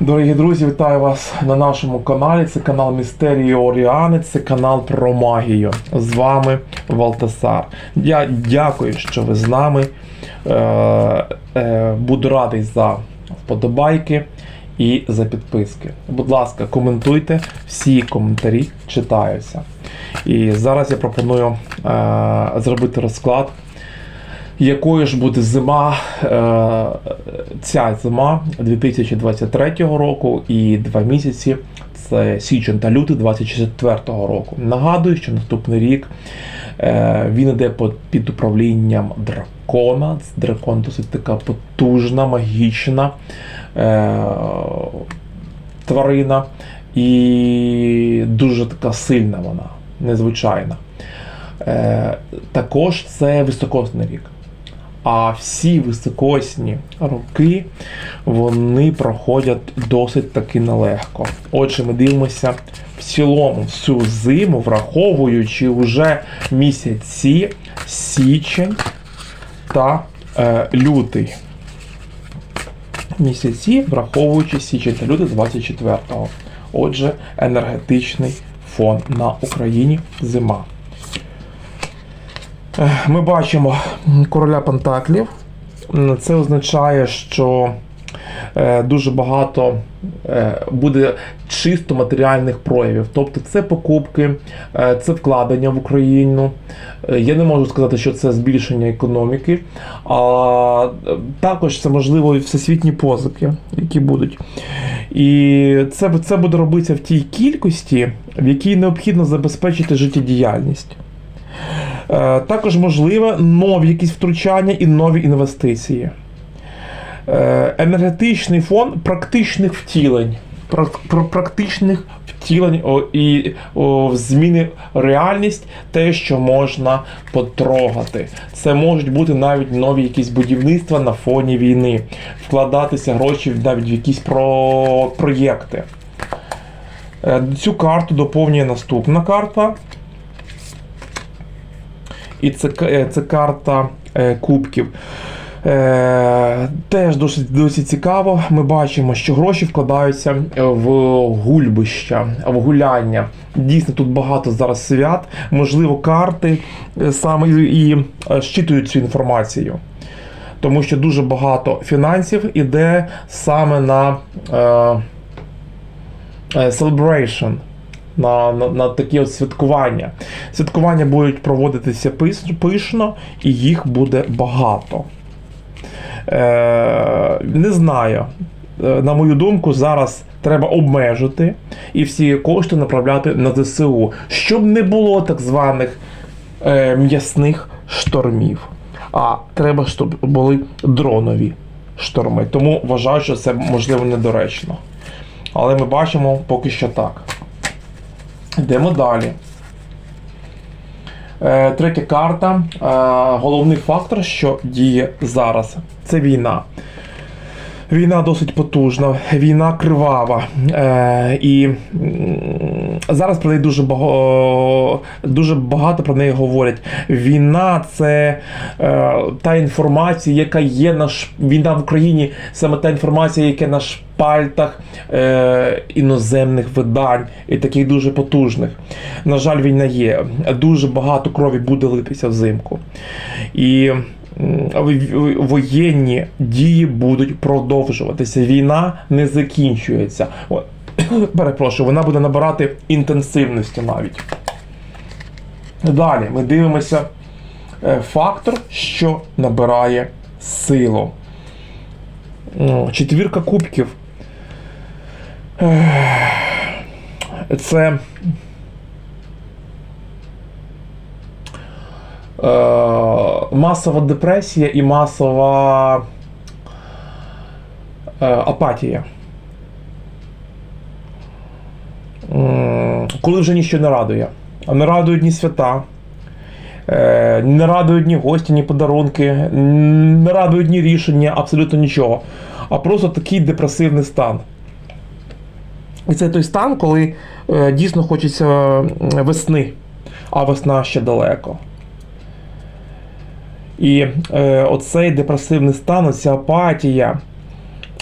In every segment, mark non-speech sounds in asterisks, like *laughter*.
Дорогі друзі, вітаю вас на нашому каналі. Це канал Містерії Оріани, це канал про магію. З вами Валтасар. Я дякую, що ви з нами. Е, е, буду радий за вподобайки і за підписки. Будь ласка, коментуйте, всі коментарі читаються. І зараз я пропоную е, зробити розклад якою ж буде зима, е, ця зима 2023 року і два місяці це січень та лютий 2024 року. Нагадую, що наступний рік е, він йде під- управлінням дракона. Дракон досить така потужна, магічна е, тварина і дуже така сильна вона, незвичайна. Також це високосний рік. А всі високосні роки вони проходять досить таки нелегко. Отже, ми дивимося в цілому всю зиму, враховуючи вже місяці січень та е, лютий. Місяці, враховуючи січень та лютий 24-го. Отже, енергетичний фон на Україні зима. Е, Ми бачимо короля Пентаклів. Це означає, що е, дуже багато е, буде чисто матеріальних проявів. Тобто це покупки, це вкладення в Україну. Я не можу сказати, що це збільшення економіки, а також це можливо і всесвітні позики, які будуть. І це, це буде робитися в тій кількості, в якій необхідно забезпечити життєдіяльність. Е, Також можливе нові якісь втручання і нові інвестиції. Е, Енергетичний фон практичних втілень. Практичних втілень і о, зміни реальність, те, що можна потрогати. Це можуть бути навіть нові якісь будівництва на фоні війни, вкладатися гроші навіть в якісь про... проєкти. Е, Цю карту доповнює наступна карта. І це, е, це карта е, кубків. Е, теж досить, досить цікаво. Ми бачимо, що гроші вкладаються в гульбища, в гуляння. Дійсно, тут багато зараз свят. Можливо, карти е, саме і, щитують цю інформацію. Тому що дуже багато фінансів іде саме на е, celebration, на, на, на такі от святкування. Святкування будуть проводитися пишно, і їх буде багато. Е, не знаю. Е, На мою думку, зараз треба обмежити і всі кошти направляти на ЗСУ, щоб не було так званих е, м'ясних штормів. А треба, щоб були дронові шторми. Тому вважаю, що це можливо недоречно. Але ми бачимо поки що так. Йдемо далі. Е, третя карта. Е, головний фактор, що діє зараз, це війна. Війна досить потужна, війна кривава. Е, і зараз про неї дуже багато, дуже багато про неї говорять. Війна це е, та інформація, яка є на ш... війна в Україні, саме та інформація, яка на шпальтах е, іноземних видань і таких дуже потужних. На жаль, війна є. Дуже багато крові буде литися взимку. І воєнні дії будуть продовжуватися. Війна не закінчується. О, *coughs* Перепрошую, вона буде набирати інтенсивності навіть. Далі ми дивимося е, фактор, що набирає силу. Четвірка кубків. Це е, масова депресія і масова е, апатія. Коли вже нічого не радує. А не радують ні свята, е, не радують ні гості, ні подарунки, не радують ні рішення, абсолютно нічого. А просто такий депресивний стан. І це той стан, коли е, дійсно хочеться весни, а весна ще далеко. І е, оцей депресивний стан, оця апатія,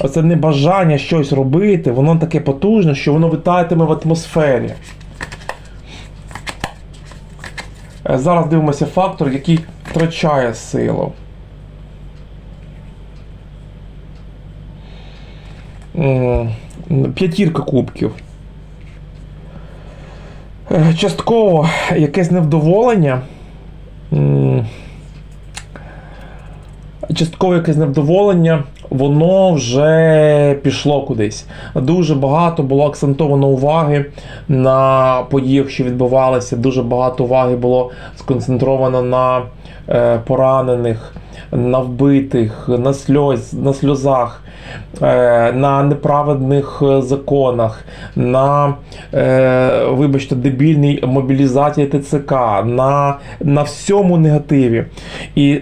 оце небажання щось робити, воно таке потужне, що воно витатиме в атмосфері. Е, Зараз дивимося фактор, який втрачає силу. П'ятірка кубків. Е, Частково якесь невдоволення. М, Частково якесь невдоволення, воно вже пішло кудись. Дуже багато було акцентовано уваги на подіях, що відбувалися. Дуже багато уваги було сконцентровано на е, поранених, на вбитих, на сльоз, на сльозах, е, на неправедних е, законах, на, вибачте, дебільній мобілізації ТЦК, на, на всьому негативі. І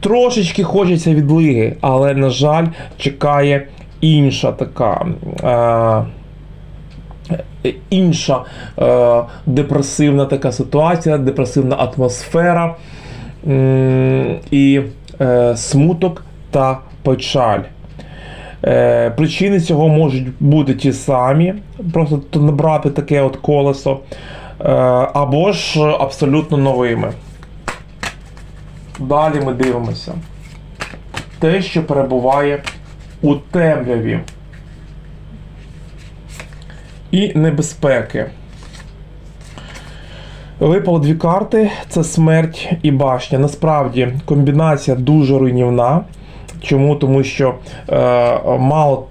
трошечки хочеться відлиги, але, на жаль, чекає інша така. Е, інша е, депресивна така ситуація, депресивна атмосфера і е, смуток та печаль. Е, причини цього можуть бути ті самі, просто набрати таке от колесо, е, або ж абсолютно новими. Далі ми дивимося. Те, що перебуває у темряві і небезпеки. Випало дві карти: це смерть і башня. Насправді комбінація дуже руйнівна. Чому? Тому що е, мало,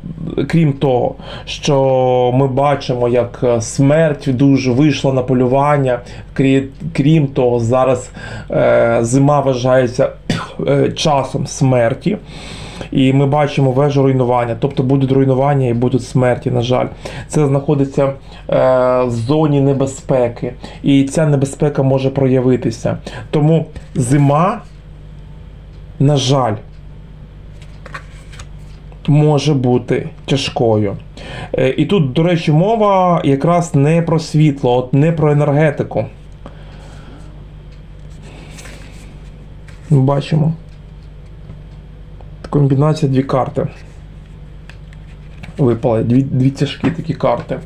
крім того, що ми бачимо, як е, смерть дуже вийшла на полювання. Крі, крім того, зараз е, зима вважається е, часом смерті. І ми бачимо вежу руйнування, тобто будуть руйнування і будуть смерті, на жаль. Це знаходиться е, в зоні небезпеки, і ця небезпека може проявитися. Тому зима, на жаль, може бути тяжкою. Е, І тут, до речі, мова якраз не про світло, от не про енергетику. Бачимо. Комбінація дві карти. Випали дві, дві тяжкі такі карти.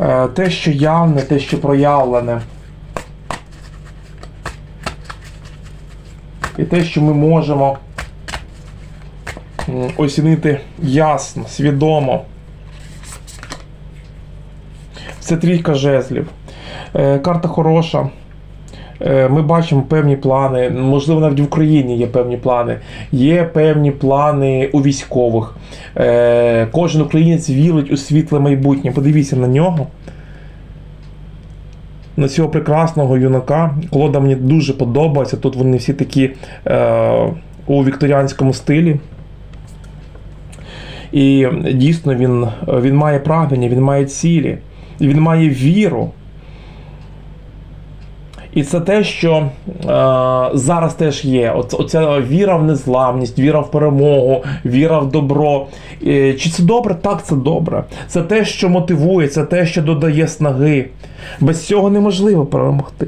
Е, Те, що явне, те, що проявлене. І те, що ми можемо оцінити ясно, свідомо. Це трійка жезлів. Е, Карта хороша. Е, Ми бачимо певні плани. Можливо, навіть в Україні є певні плани. Є певні плани у військових. Е, Кожен українець вірить у світле майбутнє. Подивіться на нього. На цього прекрасного юнака. Колода мені дуже подобається. Тут вони всі такі е, у вікторіанському стилі. І дійсно він, він має прагнення, він має цілі, він має віру. І це те, що е, зараз теж є. Оце, оця віра в незламність, віра в перемогу, віра в добро. Е, чи це добре? Так, це добре. Це те, що мотивує, це те, що додає снаги. Без цього неможливо перемогти.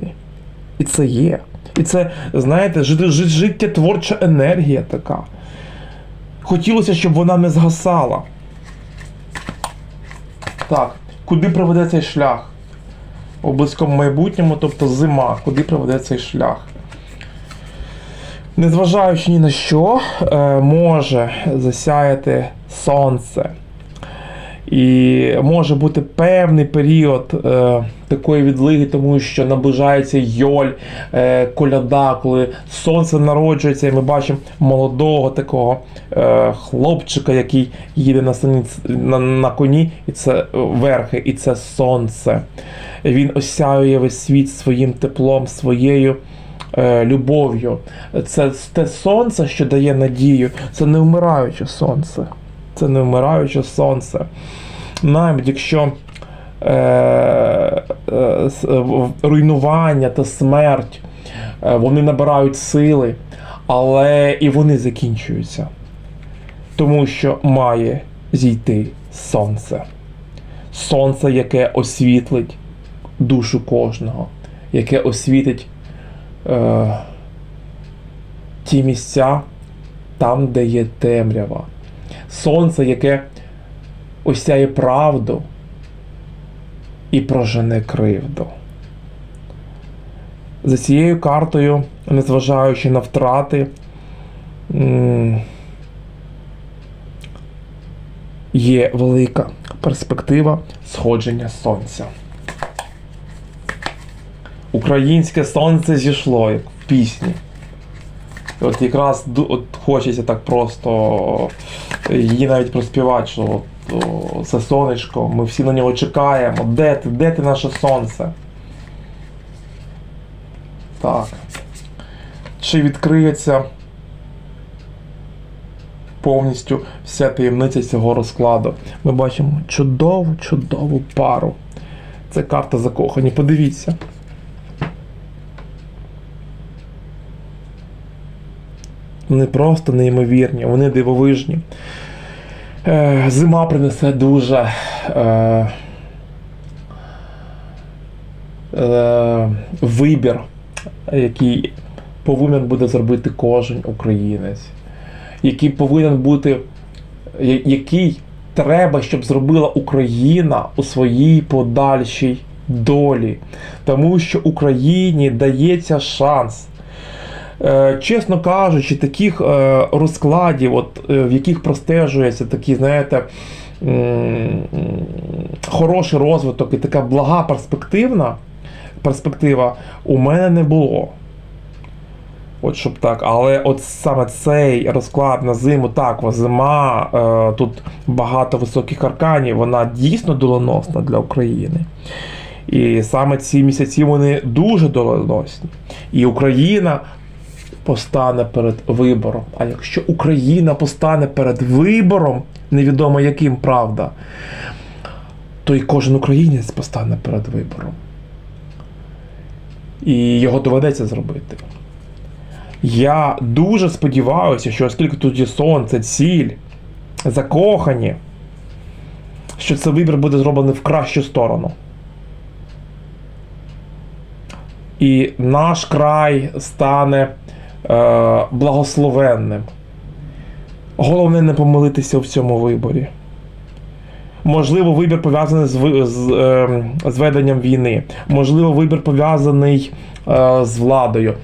І це є. І це, знаєте, жит- жит- життєтворча енергія така. Хотілося, щоб вона не згасала. Так, куди приведе цей шлях? У близькому майбутньому, тобто зима, куди приведе цей шлях? Незважаючи ні на що, е, може засяяти сонце. І може бути певний період е, такої відлиги, тому що наближається йоль, е, коляда, коли сонце народжується, і ми бачимо молодого такого е, хлопчика, який їде на, сані, на, на коні, і це верхи, і це сонце. Він осяює весь світ своїм теплом, своєю е, любов'ю. Це те сонце, що дає надію, це не вмираюче сонце. Це не вмираюче сонце. Навіть якщо е, е, руйнування та смерть е, вони набирають сили, але і вони закінчуються. Тому що має зійти сонце. Сонце, яке освітлить душу кожного, яке освітить е, ті місця там, де є темрява. Сонце, яке осяє правду і прожене кривду. За цією картою, незважаючи на втрати, є велика перспектива сходження сонця. Українське сонце зійшло, як в пісні. От якраз от хочеться так просто її навіть проспівати, що от, о, це сонечко, ми всі на нього чекаємо. Де ти? Де ти наше сонце? Так. Чи відкриється повністю вся таємниця цього розкладу? Ми бачимо чудову, чудову пару. Це карта закохані. Подивіться. Вони просто неймовірні, вони дивовижні. Е, зима принесе дуже е, е, вибір, який повинен буде зробити кожен українець, який повинен бути, який треба, щоб зробила Україна у своїй подальшій долі. Тому що Україні дається шанс. Е, чесно кажучи, таких е, розкладів, от, е, в яких простежується такі, знаєте, хороший розвиток і така блага перспективна перспектива у мене не було. От щоб так, але от саме цей розклад на зиму, так, зима, е, тут багато високих арканів, вона дійсно доленосна для України. І саме ці місяці вони дуже доленосні. І Україна постане перед вибором. А якщо Україна постане перед вибором, невідомо яким правда, то і кожен українець постане перед вибором. І його доведеться зробити. Я дуже сподіваюся, що оскільки тут є сонце, ціль, закохані, що цей вибір буде зроблений в кращу сторону. І наш край стане благословенним. Головне не помилитися в цьому виборі. Можливо, вибір пов'язаний з, з, е, з веденням війни. Можливо, вибір пов'язаний е, з владою.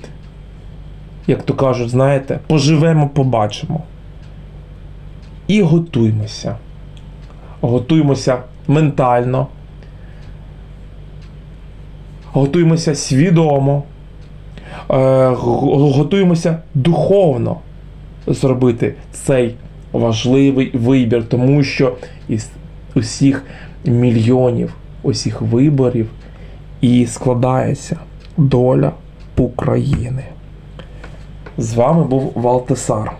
Як то кажуть, знаєте, поживемо, побачимо. І готуймося. Готуймося ментально. Готуємося свідомо, е, готуємося духовно зробити цей важливий вибір, тому що із усіх мільйонів усіх виборів і складається доля України. З вами був Валтесар.